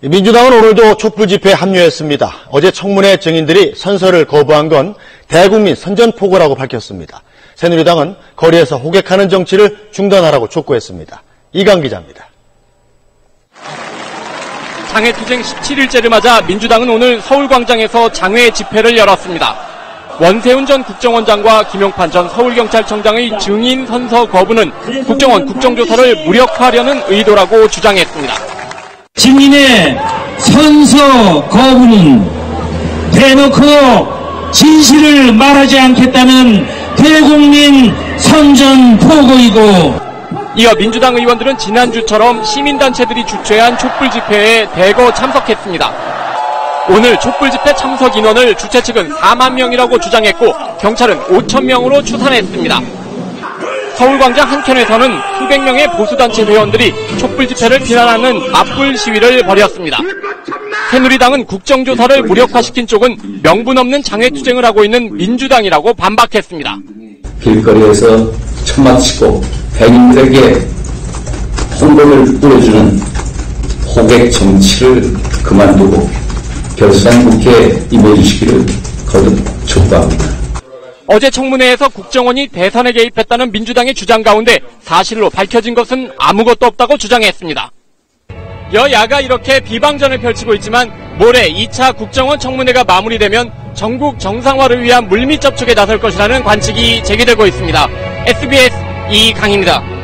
민주당은 오늘도 촛불 집회에 합류했습니다. 어제 청문회 증인들이 선서를 거부한 건 대국민 선전포고라고 밝혔습니다. 새누리당은 거리에서 호객하는 정치를 중단하라고 촉구했습니다. 이강 기자입니다. 장외투쟁 17일째를 맞아 민주당은 오늘 서울광장에서 장외 집회를 열었습니다. 원세훈 전 국정원장과 김용판 전 서울경찰청장의 증인 선서 거부는 국정원 국정조사를 무력화하려는 의도라고 주장했습니다. 증인의 선서 거부는 대놓고 진실을 말하지 않겠다는 대국민 선전포고이고 이어 민주당 의원들은 지난주처럼 시민단체들이 주최한 촛불 집회에 대거 참석했습니다. 오늘 촛불 집회 참석 인원을 주최 측은 4만 명이라고 주장했고 경찰은 5천 명으로 추산했습니다. 서울광장 한켠에서는 수백 명의 보수단체 회원들이 촛불 집회를 비난하는 맞불 시위를 벌였습니다. 새누리당은 국정조사를 무력화시킨 쪽은 명분 없는 장외투쟁을 하고 있는 민주당이라고 반박했습니다. 길거리에서 천막 치고 백인들에게 홍보를 뿌려주는 호객 정치를 그만두고 결산 국회에 임해주시기를 거듭 촉구합니다. 어제 청문회에서 국정원이 대선에 개입했다는 민주당의 주장 가운데 사실로 밝혀진 것은 아무것도 없다고 주장했습니다. 여야가 이렇게 비방전을 펼치고 있지만 모레 2차 국정원 청문회가 마무리되면 전국 정상화를 위한 물밑 접촉에 나설 것이라는 관측이 제기되고 있습니다. SBS 이강입니다.